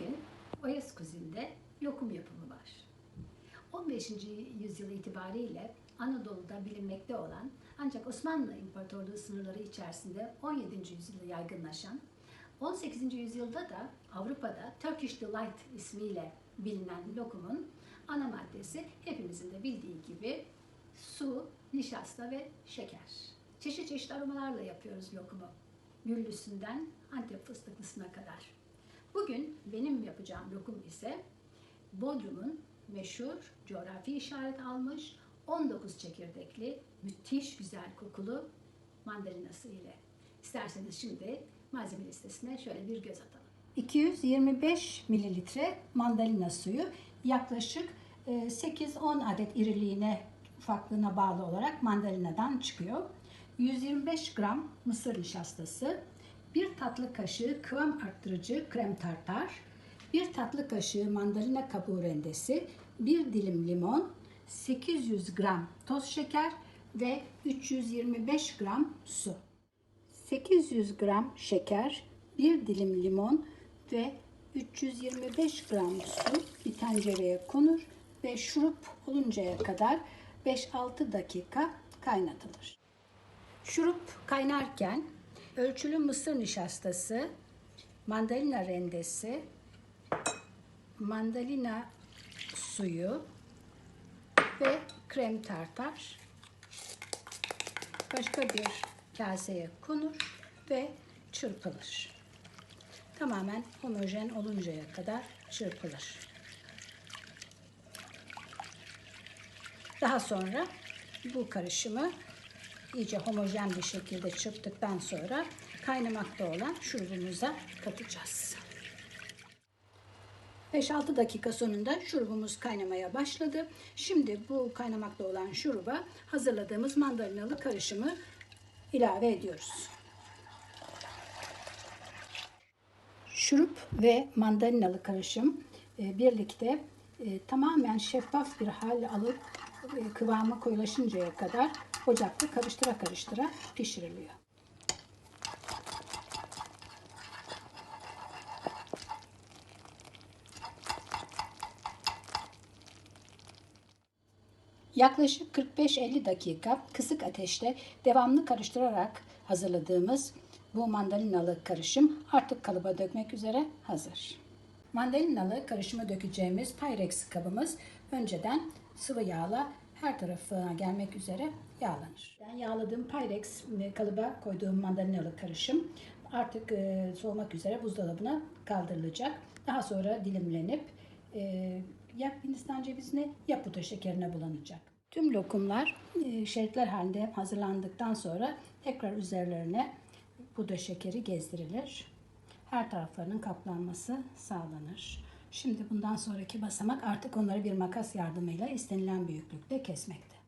Bugün Oyas Kuzin'de lokum yapımı var. 15. yüzyıl itibariyle Anadolu'da bilinmekte olan ancak Osmanlı İmparatorluğu sınırları içerisinde 17. yüzyılda yaygınlaşan 18. yüzyılda da Avrupa'da Turkish Delight ismiyle bilinen lokumun ana maddesi hepimizin de bildiği gibi su, nişasta ve şeker. Çeşit çeşit aromalarla yapıyoruz lokumu. Güllüsünden Antep fıstıklısına kadar. Bugün benim yapacağım lokum ise Bodrum'un meşhur coğrafi işaret almış 19 çekirdekli müthiş güzel kokulu mandalinası ile. İsterseniz şimdi malzeme listesine şöyle bir göz atalım. 225 mililitre mandalina suyu yaklaşık e, 8-10 adet iriliğine ufaklığına bağlı olarak mandalinadan çıkıyor. 125 gram mısır nişastası, 1 tatlı kaşığı kıvam arttırıcı krem tartar, 1 tatlı kaşığı mandalina kabuğu rendesi, 1 dilim limon, 800 gram toz şeker ve 325 gram su. 800 gram şeker, 1 dilim limon ve 325 gram su bir tencereye konur ve şurup oluncaya kadar 5-6 dakika kaynatılır. Şurup kaynarken ölçülü mısır nişastası, mandalina rendesi, mandalina suyu ve krem tartar başka bir kaseye konur ve çırpılır. Tamamen homojen oluncaya kadar çırpılır. Daha sonra bu karışımı iyice homojen bir şekilde çırptıktan sonra kaynamakta olan şurubumuza katacağız. 5-6 dakika sonunda şurubumuz kaynamaya başladı. Şimdi bu kaynamakta olan şuruba hazırladığımız mandalinalı karışımı ilave ediyoruz. Şurup ve mandalinalı karışım e, birlikte e, tamamen şeffaf bir hal alıp e, kıvamı koyulaşıncaya kadar ocakta karıştıra karıştıra pişiriliyor. Yaklaşık 45-50 dakika kısık ateşte devamlı karıştırarak hazırladığımız bu mandalinalı karışım artık kalıba dökmek üzere hazır. Mandalinalı karışımı dökeceğimiz Pyrex kabımız önceden sıvı yağla her tarafına gelmek üzere yağlanır. Ben yağladığım Pyrex kalıba koyduğum mandalinalı karışım artık e, soğumak üzere buzdolabına kaldırılacak. Daha sonra dilimlenip e, ya Hindistan cevizine ya pudra şekerine bulanacak. Tüm lokumlar e, şeritler halinde hazırlandıktan sonra tekrar üzerlerine pudra şekeri gezdirilir. Her taraflarının kaplanması sağlanır. Şimdi bundan sonraki basamak artık onları bir makas yardımıyla istenilen büyüklükte kesmekte.